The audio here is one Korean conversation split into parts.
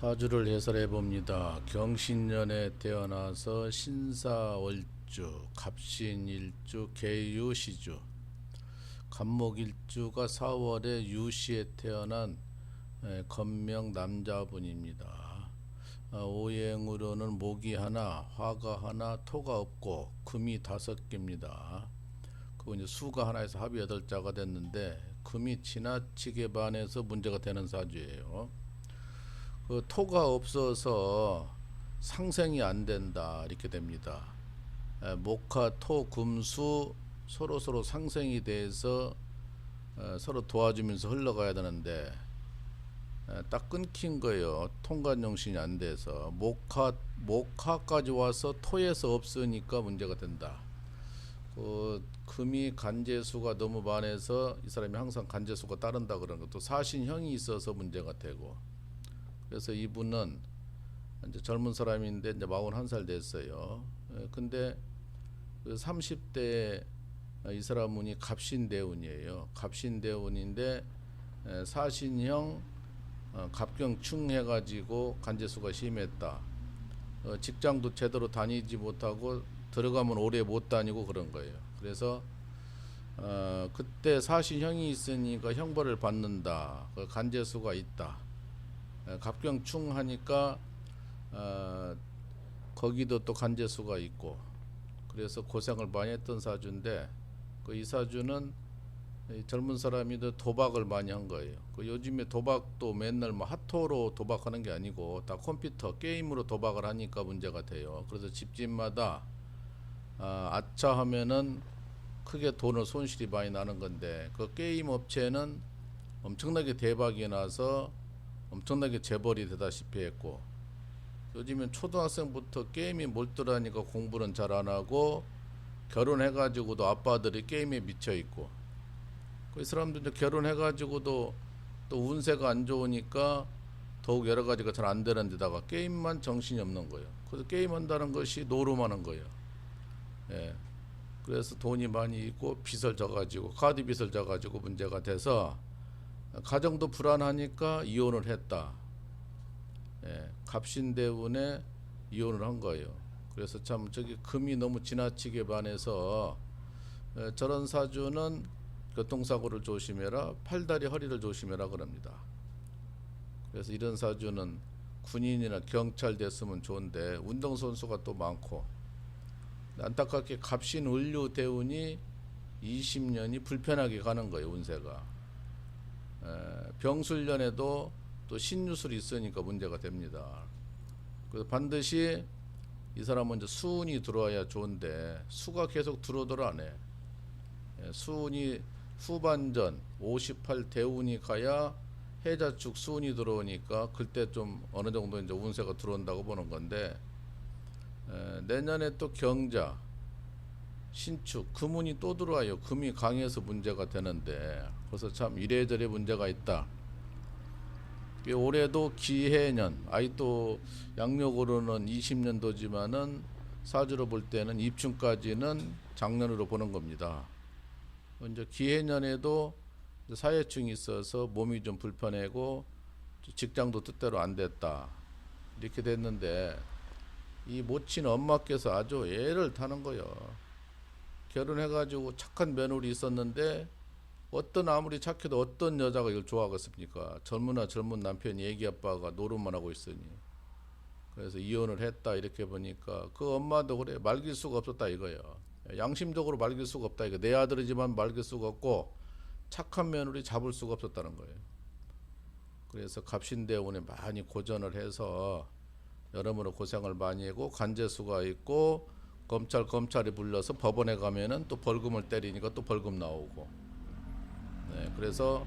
사주를 해설해 봅니다. 경신년에 태어나서 신사월주, 갑신일주, 개유시주, 간목일주가 4월에 유시에 태어난 에, 건명 남자분입니다. 아, 오행으로는 목이 하나, 화가 하나, 토가 없고 금이 다섯 개입니다. 그거 이제 수가 하나에서 합이 여덟 자가 됐는데 금이 지나치게 반해서 문제가 되는 사주예요. 그 토가 없어서 상생이 안 된다 이렇게 됩니다. 에, 목화, 토, 금수 서로 서로 상생이 돼서 에, 서로 도와주면서 흘러가야 되는데 에, 딱 끊긴 거예요. 통관 정신이 안 돼서 목화 목화까지 와서 토에서 없으니까 문제가 된다. 그 금이 간제수가 너무 많아서 이 사람이 항상 간제수가 따른다 그런 것도 사신형이 있어서 문제가 되고 그래서 이분은 이제 젊은 사람인데 이제 41살 됐어요. 예, 근데 그 30대 이 사람분이 갑신대운이에요. 갑신대운인데 에, 사신형 어, 갑경충 해가지고 간제수가 심했다. 어, 직장도 제대로 다니지 못하고 들어가면 오래 못 다니고 그런 거예요. 그래서 어, 그때 사신형이 있으니까 형벌을 받는다. 그 간제수가 있다. 에, 갑경충 하니까 어, 거기도 또 간제수가 있고 그래서 고생을 많이 했던 사주인데 그 이 사주는 이 젊은 사람이 더 도박을 많이 한 거예요. 그 요즘에 도박도 맨날 뭐 핫토로 도박하는 게 아니고 다 컴퓨터 게임으로 도박을 하니까 문제가 돼요. 그래서 집집마다 아, 아차 하면은 크게 돈을 손실이 많이 나는 건데 그 게임 업체는 엄청나게 대박이 나서 엄청나게 재벌이 되다시피 했고 요즘엔 초등학생부터 게임이 몰두하니까 공부는 잘 안 하고 결혼해가지고도 아빠들이 게임에 미쳐 있고 그 사람들 이제 결혼해가지고도 또 운세가 안 좋으니까 더욱 여러 가지가 잘 안 되는 데다가 게임만 정신이 없는 거예요. 그래서 게임한다는 것이 노름하는 거예요. 예. 그래서 돈이 많이 있고 빚을 져가지고 카드 빚을 져가지고 문제가 돼서 가정도 불안하니까 이혼을 했다. 예, 갑신대운에 이혼을 한 거예요. 그래서 참 저기 금이 너무 지나치게 반해서 에, 저런 사주는 교통사고를 조심해라, 팔다리 허리를 조심해라 그럽니다. 그래서 이런 사주는 군인이나 경찰 됐으면 좋은데 운동선수가 또 많고 안타깝게 갑신 을류 대운이 20년이 불편하게 가는 거예요 운세가 에, 병술년에도 또 신유술이 있으니까 문제가 됩니다. 그래서 반드시 이 사람은 이제 수운이 들어와야 좋은데 수가 계속 들어오더라 안 해. 예, 수운이 후반전 58 대운이 가야 해자축 수운이 들어오니까 그때 좀 어느 정도 이제 운세가 들어온다고 보는 건데 에, 내년에 또 경자 신축 금운이 또 들어와요. 금이 강해서 문제가 되는데 그래서 참 이래저래 문제가 있다. 올해도 기해년, 아이 또 양력으로는 20년도지만은 사주로 볼 때는 입춘까지는 작년으로 보는 겁니다. 이제 기해년에도 사회충이 있어서 몸이 좀 불편하고 직장도 뜻대로 안 됐다. 이렇게 됐는데 이 모친 엄마께서 아주 애를 타는 거요. 결혼해가지고 착한 며느리 있었는데 어떤 아무리 착해도 어떤 여자가 이걸 좋아하겠습니까? 젊으나 젊은 남편이 애기 아빠가 노름만 하고 있으니. 그래서 이혼을 했다 이렇게 보니까 그 엄마도 그래 말길 수가 없었다 이거예요. 양심적으로 말길 수가 없다 이거 내 아들이지만 말길 수가 없고 착한 며느리 잡을 수가 없었다는 거예요. 그래서 갑신대원에 많이 고전을 해서 여러모로 고생을 많이 하고 간제수가 있고 검찰 검찰이 불려서 법원에 가면은 또 벌금을 때리니까 또 벌금 나오고 네, 그래서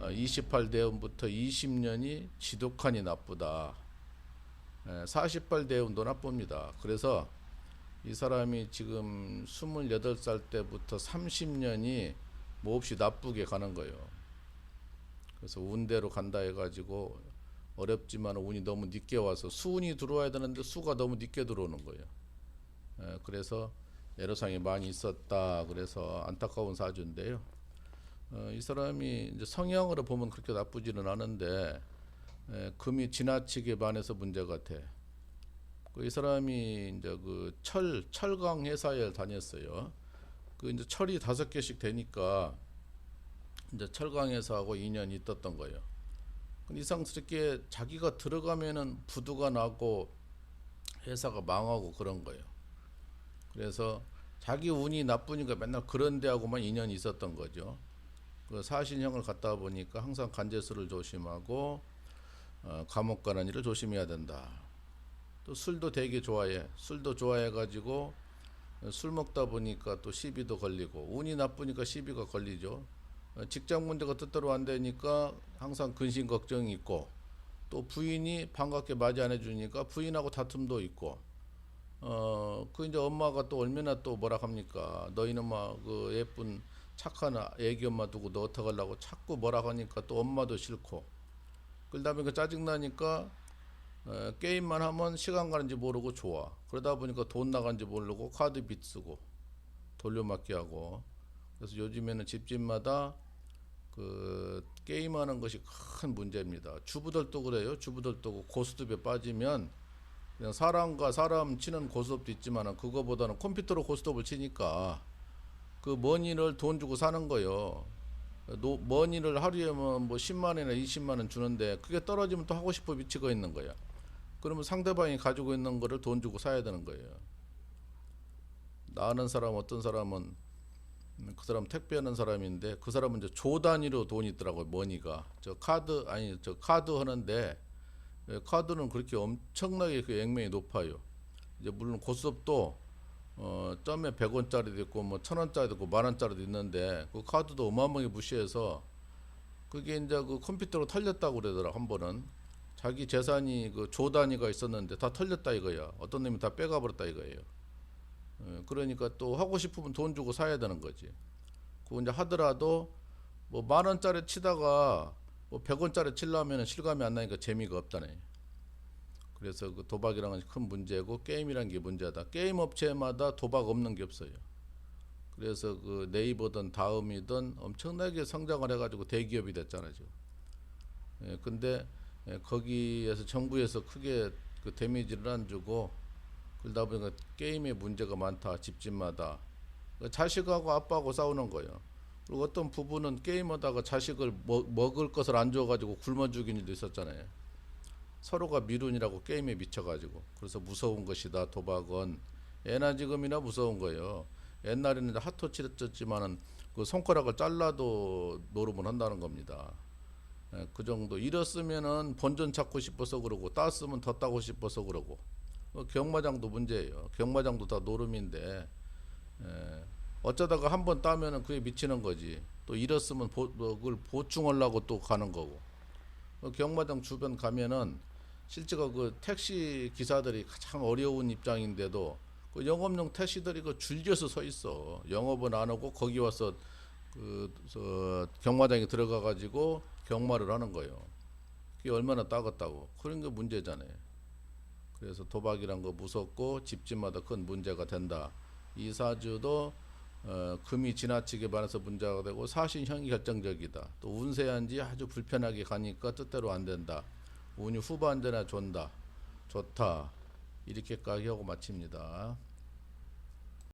28대운부터 20년이 지독하니 나쁘다. 48대운도 나쁩니다. 그래서 이 사람이 지금 28살 때부터 30년이 몹시 나쁘게 가는 거예요. 그래서 운대로 간다 해가지고 어렵지만 운이 너무 늦게 와서 수운이 들어와야 되는데 수가 너무 늦게 들어오는 거예요. 그래서 애로사항이 많이 있었다. 그래서 안타까운 사주인데요. 어, 이 사람이 이제 성향으로 보면 그렇게 나쁘지는 않은데 에, 금이 지나치게 많아서 문제 같아. 그이 사람이 이제 그 철 철강 회사에 다녔어요. 그 이제 철이 다섯 개씩 되니까 이제 철강 회사하고 인연이 있었던 거예요. 이상스럽게 자기가 들어가면은 부도가 나고 회사가 망하고 그런 거예요. 그래서 자기 운이 나쁘니까 맨날 그런 데하고만 인연이 있었던 거죠. 그 사신형을 갖다 보니까 항상 간제수를 조심하고 어, 감옥 가는 일을 조심해야 된다. 또 술도 되게 좋아해. 술도 좋아해 가지고 술 먹다 보니까 또 시비도 걸리고 운이 나쁘니까 시비가 걸리죠. 어, 직장 문제가 뜻대로 안 되니까 항상 근심 걱정이 있고 또 부인이 반갑게 맞이 안 해주니까 부인하고 다툼도 있고 어 그 이제 엄마가 또 얼마나 또 뭐라 합니까 너희는 막 그 예쁜 착한 아- 애기 엄마 두고 너 어떡하려고 자꾸 뭐라 하니까 또 엄마도 싫고 그러다 보니까 짜증 나니까 어, 게임만 하면 시간 가는지 모르고 좋아 그러다 보니까 돈 나간지 모르고 카드 빚 쓰고 돌려막기 하고 그래서 요즘에는 집집마다 그 게임하는 것이 큰 문제입니다. 주부들도 그래요. 주부들도 그 고스톱에 빠지면 그냥 사람과 사람 치는 고스톱도 있지만 그거보다는 컴퓨터로 고스톱을 치니까 그 머니를 돈 주고 사는 거요. 노, 머니를 하루에 뭐 10만 원이나 20만 원 주는데 그게 떨어지면 또 하고 싶어 미치고 있는 거야. 그러면 상대방이 가지고 있는 거를 돈 주고 사야 되는 거예요. 나 아는 사람 어떤 사람은 음, 그 사람 택배하는 사람인데 그 사람은 이제 조 단위로 돈이 있더라고요 머니가 저 카드 아니 저 카드 하는데 예, 카드는 그렇게 엄청나게 그 액면이 높아요. 이제 물론 고스톱도 어 점에 100원짜리도 있고 뭐 1000원짜리도 있고 만 원짜리도 있는데 그 카드도 어마어마하게 무시해서 그게 이제 그 컴퓨터로 털렸다고 그러더라 한 번은. 자기 재산이 그 조 단위가 있었는데 다 털렸다 이거야 어떤 놈이 다 빼가 버렸다 이거예요. 어, 그러니까 또 하고 싶으면 돈 주고 사야 되는 거지. 그거 이제 하더라도 뭐 만 원짜리 치다가 뭐 100원짜리 치려면 실감이 안 나니까 재미가 없다네. 그래서 그 도박이랑은 큰 문제고 게임이란 게 문제다. 게임 업체마다 도박 없는 게 없어요. 그래서 그 네이버든 다음이든 엄청나게 성장을 해가지고 대기업이 됐잖아요. 지금. 예, 근데 예, 거기에서 정부에서 크게 그 데미지를 안 주고 그러다 보니까 게임에 문제가 많다 집집마다 그 자식하고 아빠하고 싸우는 거예요. 그리고 어떤 부부는 게임하다가 자식을 먹, 먹을 것을 안 줘가지고 굶어 죽인 일도 있었잖아요. 서로가 미룬이라고 게임에 미쳐가지고 그래서 무서운 것이다 도박은 예나 지금이나 무서운 거예요. 옛날에는 핫토 치렀지만은 그 손가락을 잘라도 노름을 한다는 겁니다. 예, 그 정도 잃었으면은 본전 찾고 싶어서 그러고 땄으면 더 따고 싶어서 그러고 어, 경마장도 문제예요. 경마장도 다 노름인데 에, 어쩌다가 한 번 따면은 그게 미치는 거지. 또 잃었으면 보, 뭐 그걸 보충하려고 또 가는 거고. 어, 경마장 주변 가면은 실제가 그 택시 기사들이 가장 어려운 입장인데도 그 영업용 택시들이 그 줄지어서 서 있어. 영업은 안 하고 거기 와서 그 저, 경마장에 들어가 가지고 경마를 하는 거예요. 그게 얼마나 따갑다고. 그런 게 문제잖아요. 그래서 도박이란 거 무섭고 집집마다 큰 문제가 된다. 이 사주도 어, 금이 지나치게 많아서 문제가 되고 사신형이 결정적이다. 또 운세한지 아주 불편하게 가니까 뜻대로 안 된다. 운이 후반전에 좋다. 좋다. 이렇게까지 하고 마칩니다.